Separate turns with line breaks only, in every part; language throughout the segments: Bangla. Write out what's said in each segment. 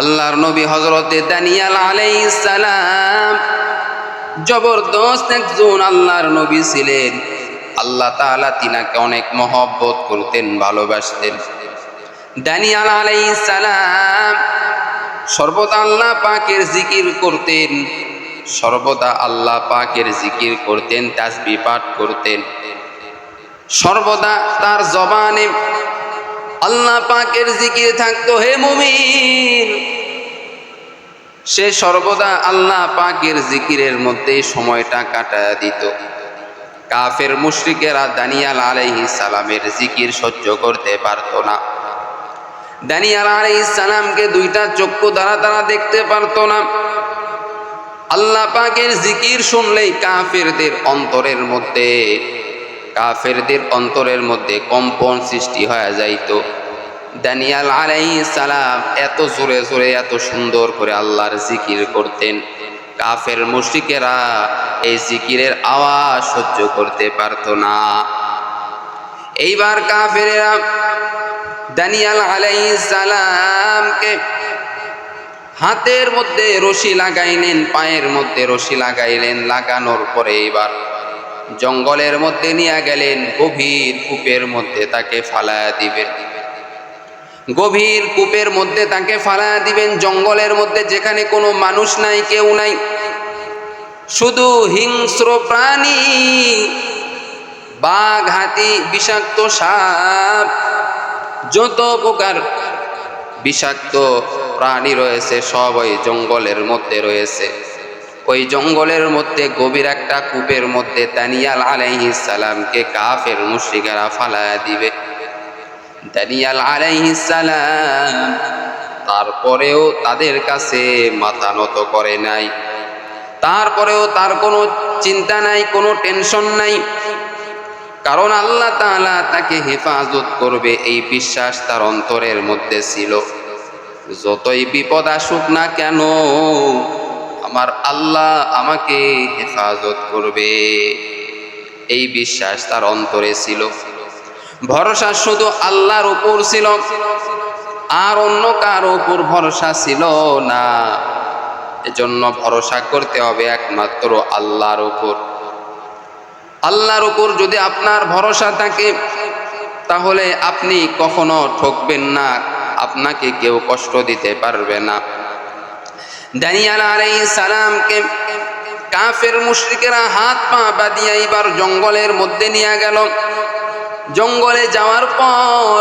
আল্লাহর নবী হজরতে দানিয়াল আলাইহিস সালাম জবরদস্ত একজন আল্লাহর নবী ছিলেন। আল্লাহ তাআলা তিনাকে অনেক মহব্বত করতেন, ভালোবাসতেন। দানিয়াল আলাইহিস সালাম সর্বদা আল্লাহ পাকের জিকির করতেন, সর্বদা আল্লাহ পাকের জিকির করতেন তাসবি পাঠ করতেন। সর্বদা তার জবানে আল্লাহ পাকের জিকির থাকতো, হে মুমিন। সে সর্বদা আল্লাহ পাকের জিকিরের মধ্যে সময়টা কাটা দিত। কাফের মুশরিকেরা দানিয়াল আলাইহি সালামের জিকির সহ্য করতে পারত না। দানিয়াল আলাইহি সালামকে দুইটা চক্ষু দ্বারা তারা দেখতে পারত না। আল্লাহ পাকের জিকির শুনলেই কাফেরদের অন্তরের মধ্যে কাফেরদের অন্তরের মধ্যে কম্পন সৃষ্টি হয়ে যাইত। দানিয়াল আলাই সালাম এত জোরে জোরে, এত সুন্দর করে আল্লাহর জিকির করতেন। কাফের মুশরিকেরা এই জিকিরের আওয়াজ সহ্য করতে পারত না। এইবার কাফেরেরা দানিয়াল আলাই সালামকে হাতের মধ্যে রশি লাগাইলেন, পায়ের মধ্যে রশি লাগাইলেন, লাগানোর পরে এবার জঙ্গলের মধ্যে নিয়ে গেলেন, গভীর কূপের মধ্যে তাকে ফালায়া দিবেন। গভীর কূপের মধ্যে তাকে ফালায়া দিবেন, জঙ্গলের মধ্যে যেখানে কোনো মানুষ নাই, কেউ নাই। শুধু হিংস্র প্রাণী, বাঘ, হাতি, বিষাক্ত সাপ, যত প্রকার বিষাক্ত প্রাণী রয়েছে সব ওই জঙ্গলের মধ্যে রয়েছে। ওই জঙ্গলের মধ্যে গভীর একটা কূপের মধ্যে দানিয়াল আলাইহি সালামকে কাফের মুশরিকেরা ফালায়া দিবে। দানিয়াল আলাইহি সালাম তারপরেও তাদের কাছে মাথা নত করে নাই। তারপরেও তার কোনো চিন্তা নাই, কোনো টেনশন নাই। কারণ আল্লাহ তাআলা তাকে হেফাজত করবে এই বিশ্বাস তার অন্তরের মধ্যে ছিল। যতই বিপদ আসুক না কেন আমার আল্লাহ আমাকে হেফাজত করবে। এই বিশ্বাস তার অন্তরে ছিল। ভরসা শুধু আল্লাহর উপর ছিল, আর অন্য কার উপর ভরসা ছিল না। এজন্য ভরসা করতে হবে একমাত্র আল্লাহর উপর। আল্লাহর উপর যদি আপনার ভরসা থাকে, তাহলে আপনি কখনো ঠকবেন না, আপনাকে কেউ কষ্ট দিতে পারবে না। দানিয়াল আলাইহিস সালামকে কাফের মুশরিকেরা হাত পা বাঁধিয়া এবার জঙ্গলের মধ্যে নিয়ে গেল। জঙ্গলে যাওয়ার পর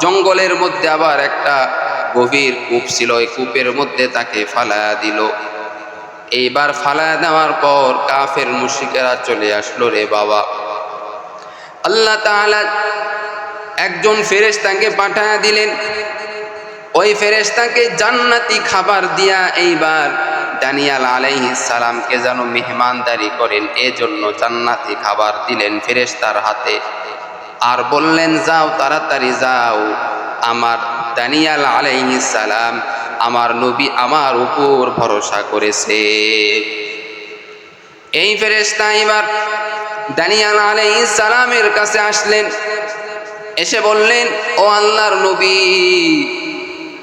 জঙ্গলের মধ্যে আবার একটা গভীর কূপ ছিল, ওই কূপের মধ্যে তাকে ফালায়া দিল। এইবার ফালায়া দেওয়ার পর কাফের মুশরিকেরা চলে আসলো, রে বাবা, আল্লাহ তাআলা একজন ফেরেস তাকে পাঠায়া দিলেন। ওই ফেরেশতাকে জান্নাতি খাবার দিয়া এইবার দানিয়াল আলাইহিস সালামকে যেন মেহমানদারি করেন, এজন্য জান্নাতি খাবার দিলেন ফেরেশতার হাতে। আর বললেন, যাও, তাড়াতাড়ি যাও। আমার দানিয়াল আলাইহিস সালাম আমার নবী আমার উপর ভরসা করেছে। এই ফেরেশতা এবার দানিয়াল আলাইহিস সালামের কাছে আসলেন। এসে বললেন, ও আল্লাহর নবী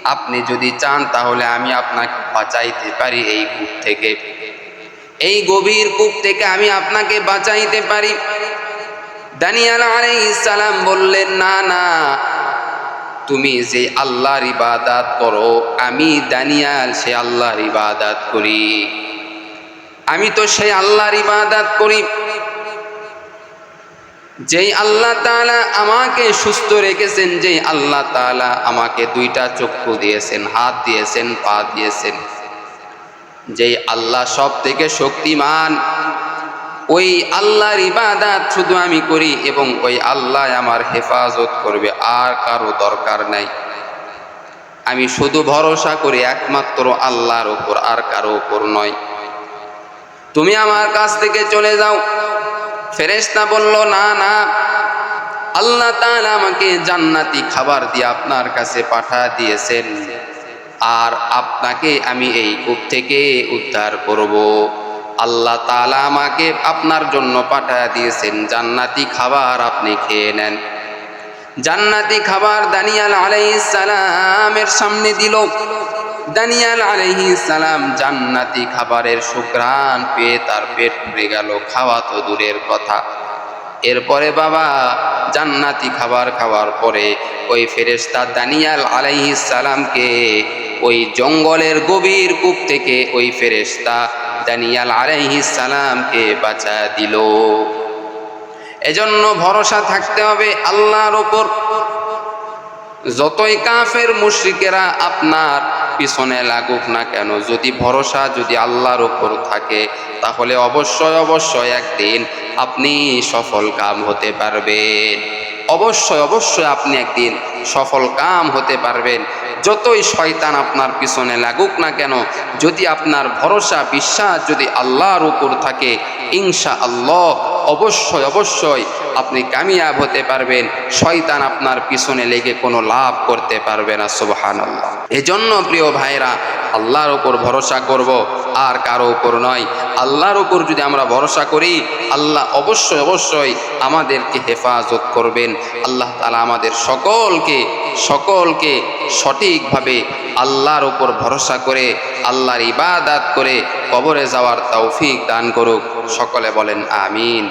আপনি যদি চান, তাহলে আমি আপনাকে বাঁচাইতে পারি এই কূপ থেকে। এই গভীর কূপ থেকে আমি আপনাকে বাঁচাইতে পারি। দানিয়াল সালাম বললেন, না না, তুমি যে আল্লাহর ইবাদাত করো, আমি দানিয়াল সে আল্লাহর ইবাদাত করি। আমি তো সেই আল্লাহর ইবাদাত করি। যেই আল্লাহ তাআলা আমাকে সুস্থ রেখেছেন, যেই আল্লাহ তাআলা আমাকে দুইটা চক্ষু দিয়েছেন, হাত দিয়েছেন, পা দিয়েছেন, যেই আল্লাহ সব থেকে শক্তিমান, ওই আল্লাহর ইবাদাত শুধু আমি করি এবং ওই আল্লাহ আমার হেফাজত করবে, আর কারও দরকার নাই। আমি শুধু ভরসা করি একমাত্র আল্লাহর ওপর আর কারও ওপর নয়। তুমি আমার কাছ থেকে চলে যাও। ফেরেশতা বলল, না না। আল্লাহ তাআলা আমাকে জান্নাতি খাবার দিয়ে আপনার কাছে পাঠা দিয়েছেন। আর আপনাকে আমি এই কূপ থেকে উদ্ধার করব। আল্লাহ তাআলা আমাকে আপনার জন্য পাঠা দিয়েছেন। জান্নাতি খাবার আপনি খেয়ে নেন। জান্নাতি খাবার দানিয়াল আলাইহিস সালামের সামনে দিল। দানিয়াল আলাইহি সালাম জান্নাতি খাবারের সুগ্রাণ পেয়ে তার পেট ভরে গেল, খাওয়া তো দূরের কথা। এরপরে বাবা জান্নাতি খাবার খাওয়ার পরে ওই ফেরেশতা দানিয়াল আলাইহি সালামকে ওই জঙ্গলের গভীর কূপ থেকে ওই ফেরেশতা দানিয়াল আলাইহি সালামকে বাঁচা দিল। এজন্য ভরসা থাকতে হবে আল্লাহর ওপর। যতই কাফের মুশরিকেরা আপনার পিছনে লাগুক না কেন? যদি ভরসা যদি আল্লাহর ওপর থাকে, তাহলে অবশ্যই অবশ্যই একদিন আপনি সফল কাম হতে পারবেন। অবশ্যই অবশ্যই আপনি একদিন সফল কাম হতে পারবেন। যতই শয়তান আপনার পিছনে লাগুক না কেন, যদি আপনার ভরসা, বিশ্বাস যদি আল্লাহর উপর থাকে ইনশা আল্লাহ অবশ্যই অবশ্যই আপনি কামিয়াব হতে পারবেন। শয়তান আপনার পিছনে লেগে কোনো লাভ করতে পারবে না সুবহান আল্লাহ এজন্য প্রিয় ভাইরা আল্লাহর উপর ভরসা করব, আর কারও উপর নয়। আল্লাহর উপর যদি আমরা ভরসা করি, আল্লাহ অবশ্যই অবশ্যই আমাদেরকে হেফাজত করবেন। আল্লাহ তালা আমাদের সকলকে সকলকে সঠিকভাবে আল্লাহর উপর ভরসা করে, আল্লাহর ইবাদাত করে কবরে যাওয়ার তৌফিক দান করুক। সকলে বলেন, আমিন।